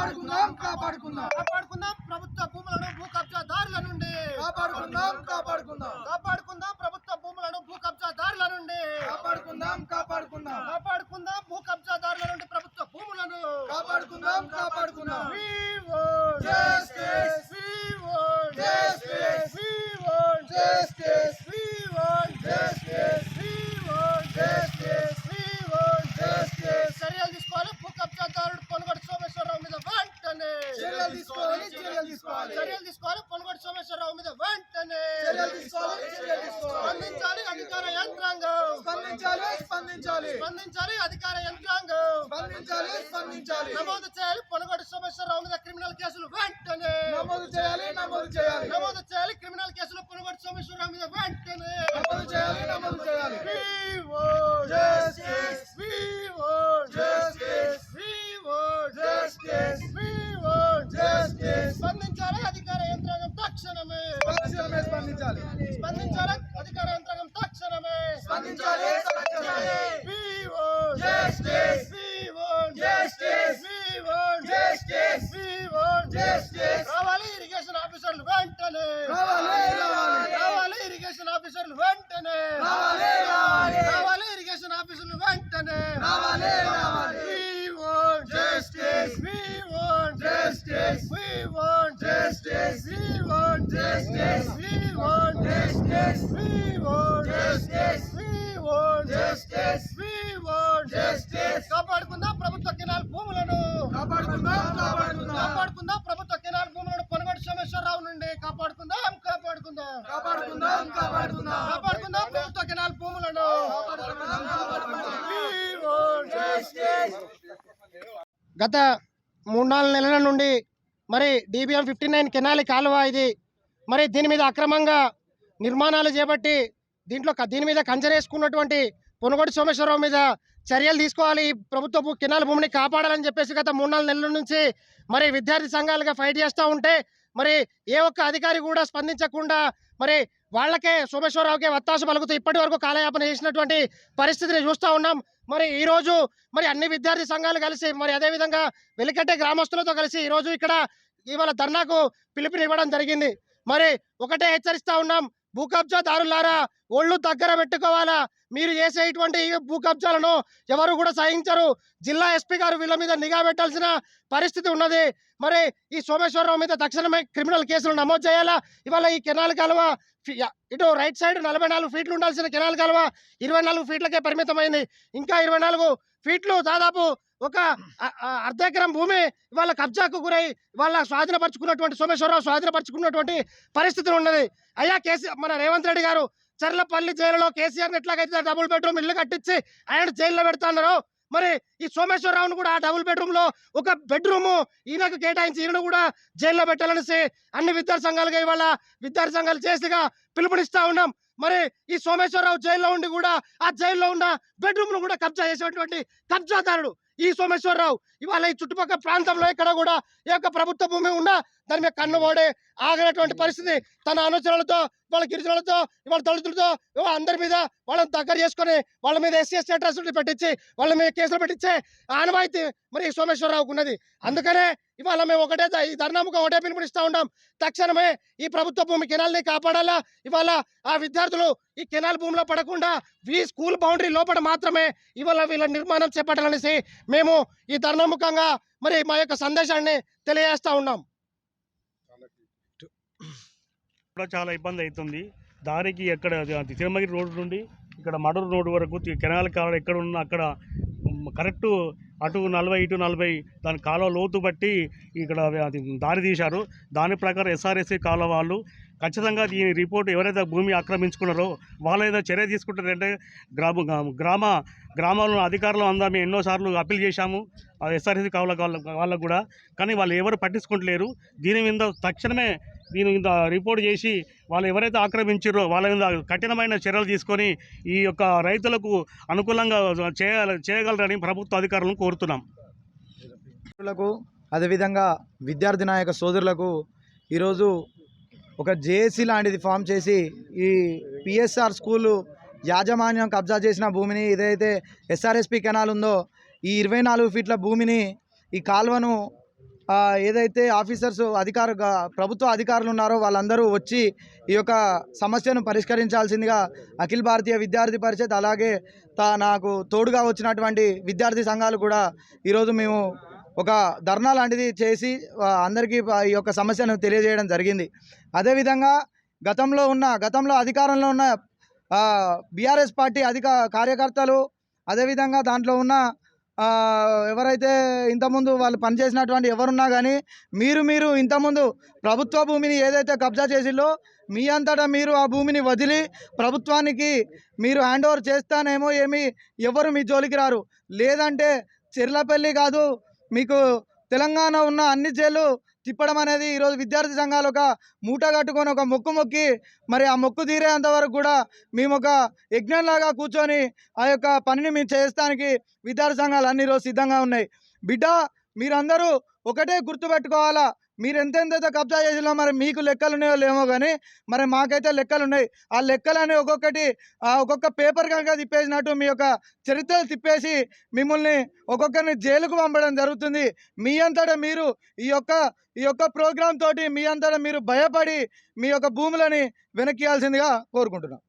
కాపాడుకుందాం కాపాడుకుందాం. స్పందించాలి స్పందించాలి అధికార యంత్రాంగం స్పందించాలి స్పందించాలి నమోదు చేయాలి పొనుగోడు సోమేశ్వరరావు మీద క్రిమినల్ కేసులు వెంటనే నమోదు చేయాలి నమోదు చేయాలి నమోదు చేయాలి క్రిమినల్ కేసులు పొనుగోడు సోమేశ్వరరావు మీద వెంటనే నమోదు చేయాలి నమోదు చేయాలి రావాలి రావాలి ఇరిగేషన్ ఆఫీసర్లు వెంటనే రావాలి ఇరిగేషన్ ఆఫీసర్లు వెంటనే justice. We want justice. We want justice. We want justice. We want justice. We want justice. We want justice. We want justice. కాపాడుకుందాం ప్రభుత్వ కిరాల భూములను కాపాడుకుందాం కాపాడు కాపాడుకుందాం. కాపాడుకుందాం కాపాడుకుందాం. కాపాడుకుందాం. ప్రభుత్వ కెనాల్ భూములను. కాపాడుకుందాం కాపాడుకుందాం. We want Justice. గత మూడు నాలుగు నెలల నుండి మరి డిబిఎం ఫిఫ్టీ నైన్ కెనాలి కాలువ ఇది. మరి దీని మీద అక్రమంగా నిర్మాణాలు చేపట్టి దీంట్లో దీని మీద కంచెరేసుకున్నటువంటి పొనుగోటి సోమేశ్వరరావు మీద చర్యలు తీసుకోవాలి. ఈ ప్రభుత్వ కెనాల్ భూమిని కాపాడాలని చెప్పేసి గత మూడు నాలుగు నెలల నుంచి మరి విద్యార్థి సంఘాలుగా ఫైట్ చేస్తూ ఉంటే మరి ఏ ఒక్క అధికారి కూడా స్పందించకుండా మరి వాళ్ళకే సోమేశ్వరరావుకే వత్తాసు పలుకుతూ ఇప్పటి వరకు కాలయాపన చేసినటువంటి పరిస్థితిని చూస్తూ ఉన్నాం. మరి ఈరోజు మరి అన్ని విద్యార్థి సంఘాలు కలిసి మరి అదేవిధంగా వెలికట్టే గ్రామస్తులతో కలిసి ఈ రోజు ఇక్కడ ఇవాళ ధర్నాకు పిలుపునివ్వడం జరిగింది. మరి ఒకటే హెచ్చరిస్తూ ఉన్నాం. భూ కబ్జాదారులారా ఒళ్ళు దగ్గర పెట్టుకోవాలా? మీరు చేసే ఇటువంటి భూ కబ్జాలను ఎవరు కూడా సహించరు. జిల్లా ఎస్పీ గారు వీళ్ళ మీద నిఘా పెట్టాల్సిన పరిస్థితి ఉన్నది. మరి ఈ సోమేశ్వరరావు మీద తక్షణమే క్రిమినల్ కేసులు నమోదు చేయాలా? ఇవాళ ఈ కెనాల్ కాలువ ఇటు రైట్ సైడ్ నలభై నాలుగు ఫీట్లు ఉండాల్సిన కెనాల్ కాలువ ఇరవై నాలుగు ఫీట్లకే పరిమితమైంది. ఇంకా ఇరవై నాలుగు ఫీట్లు దాదాపు ఒక అర్ధకరం అర్ధ ఎకరం భూమి వాళ్ళ కబ్జాకు గురై వాళ్ళ స్వాధీనపరుచుకున్నటువంటి సోమేశ్వరరావు స్వాధీనపరుచుకున్నటువంటి పరిస్థితి ఉన్నది. అయ్యా కేసీ మన రేవంత్ రెడ్డి గారు చర్లపల్లి జైలులో కేసీఆర్ ఎట్లాగైతే డబుల్ బెడ్రూమ్ ఇల్లు కట్టించి ఆయన జైల్లో పెడతాన్నారో మరి ఈ సోమేశ్వరరావును కూడా ఆ డబుల్ బెడ్రూమ్లో ఒక బెడ్రూమ్ ఈయనకు కేటాయించి ఈయన కూడా జైల్లో పెట్టాలనేసి అన్ని విద్యార్థి సంఘాలుగా ఇవాళ విద్యార్థి సంఘాలు చేసిగా పిలుపునిస్తా ఉన్నాం. మరి ఈ సోమేశ్వరరావు జైల్లో ఉండి కూడా ఆ జైల్లో ఉన్న బెడ్రూమ్ను కూడా కబ్జా చేసేటువంటి కబ్జాదారుడు ఈ సోమేశ్వరరావు. ఇవాళ ఈ చుట్టుపక్కల ప్రాంతంలో ఎక్కడ కూడా ఏ యొక్క ప్రభుత్వ భూమి ఉన్నా దాని మీద కన్ను ఓడే ఆగినటువంటి పరిస్థితి తన అనుచరులతో వాళ్ళ గిరిజనులతో వాళ్ళ దళితులతో అందరి మీద వాళ్ళని దగ్గర చేసుకొని వాళ్ళ మీద ఎస్సీ ఎస్టీ అడ్రస్లు పెట్టించి వాళ్ళ మీద కేసులు పెట్టించే ఆనవాయితీ మరి సోమేశ్వరరావుకు ఉన్నది అందుకనే ఇవాళ మేము ఒకటే ఈ ధర్నాముఖ ఒకటే పిలుపునిస్తూ ఉంటాం తక్షణమే ఈ ప్రభుత్వ భూమి కెనాల్ని కాపాడాలా? ఇవాళ ఆ విద్యార్థులు ఈ కెనాల్ భూమిలో పడకుండా ఈ స్కూల్ బౌండరీ లోపల మాత్రమే ఇవాళ వీళ్ళ నిర్మాణం చేపట్టాలనేసి మేము ఈ ధర్నాముఖంగా మరి మా యొక్క సందేశాన్ని తెలియజేస్తా ఉన్నాం. కూడా చాలా ఇబ్బంది అవుతుంది. దారికి ఎక్కడ అది తిరుమగిరి రోడ్డు నుండి ఇక్కడ మడూరు రోడ్డు వరకు కెనాల కెనాల్ కాలువ ఎక్కడ ఉన్న అక్కడ కరెక్టు అటు నలభై ఇటు నలభై దాని కాలువ లోతు బట్టి ఇక్కడ అది దారి తీశారు. దాని ప్రకారం ఎస్ఆర్ఎస్సీ కాలువ వాళ్ళు ఖచ్చితంగా దీని రిపోర్ట్ ఎవరైతే భూమి ఆక్రమించుకున్నారో వాళ్ళు ఏదో చర్య తీసుకుంటారంటే గ్రామ గ్రామ గ్రామాల్లో అధికారులు అందా మేము ఎన్నోసార్లు అప్పీల్ చేశాము. ఎస్ఆర్ఎస్సి కావాల వాళ్ళకు కూడా. కానీ వాళ్ళు ఎవరు పట్టించుకుంటలేరు. దీని మీద తక్షణమే దీని మీద రిపోర్ట్ చేసి వాళ్ళు ఎవరైతే ఆక్రమించారో వాళ్ళ మీద కఠినమైన చర్యలు తీసుకొని ఈ యొక్క రైతులకు అనుకూలంగా చేయాలి చేయగలరని ప్రభుత్వ అధికారులను కోరుతున్నాం. అదేవిధంగా విద్యార్థి నాయక సోదరులకు ఈరోజు ఒక జేఏసీ లాంటిది ఫామ్ చేసి ఈ పిఎస్ఆర్ స్కూలు యాజమాన్యం కబ్జా చేసిన భూమిని ఏదైతే ఎస్ఆర్ఎస్పి కెనాల్ ఉందో ఈ ఇరవై నాలుగు ఫీట్ల భూమిని ఈ కాలువను ఏదైతే ఆఫీసర్స్ అధికారు ప్రభుత్వ అధికారులు ఉన్నారో వాళ్ళందరూ వచ్చి ఈ యొక్క సమస్యను పరిష్కరించాల్సిందిగా అఖిల భారతీయ విద్యార్థి పరిషత్ అలాగే తా నాకు తోడుగా వచ్చినటువంటి విద్యార్థి సంఘాలు కూడా ఈరోజు మేము ఒక ధర్నా లాంటిది చేసి అందరికీ ఈ యొక్క సమస్యను తెలియజేయడం జరిగింది. అదేవిధంగా గతంలో ఉన్న గతంలో అధికారంలో ఉన్న బీఆర్ఎస్ పార్టీ అధిక కార్యకర్తలు అదేవిధంగా దాంట్లో ఉన్న ఎవరైతే ఇంతకుముందు వాళ్ళు పనిచేసినటువంటి ఎవరున్నా కానీ మీరు మీరు ఇంతకుముందు ప్రభుత్వ భూమిని ఏదైతే కబ్జా చేసిల్లో మీ అంతటా మీరు ఆ భూమిని వదిలి ప్రభుత్వానికి మీరు హ్యాండ్ ఓవర్ చేస్తానేమో ఏమి ఎవరు మీ జోలికి రారు. లేదంటే చెర్లపల్లి కాదు మీకు తెలంగాణ ఉన్న అన్ని జైలు తిప్పడం అనేది ఈరోజు విద్యార్థి సంఘాలు ఒక మూట కట్టుకొని ఒక మొక్కు మొక్కి మరి ఆ మొక్కు తీరేంత వరకు కూడా మేము ఒక యజ్ఞంలాగా కూర్చొని ఆ యొక్క పనిని మేము చేస్తానికి విద్యార్థి సంఘాలు అన్ని రోజు సిద్ధంగా ఉన్నాయి. బిడ్డ మీరందరూ ఒకటే గుర్తుపెట్టుకోవాలా? మీరు ఎంతెంతైతే కబ్జా చేసినా మరి మీకు లెక్కలు ఉన్నాయో లేమో కానీ మరి మాకైతే లెక్కలు ఉన్నాయి ఆ లెక్కలని ఒక్కొక్కటి ఆ ఒక్కొక్క పేపర్ కనుక తిప్పేసినట్టు మీ యొక్క చరిత్రలు తిప్పేసి మిమ్మల్ని ఒక్కొక్కరిని జైలుకు పంపడం జరుగుతుంది. మీ అంతటా మీరు ఈ యొక్క ఈ యొక్క ప్రోగ్రామ్ తోటి మీ అంతటా మీరు భయపడి మీ యొక్క భూములని వెనక్కియాల్సిందిగా కోరుకుంటున్నాం.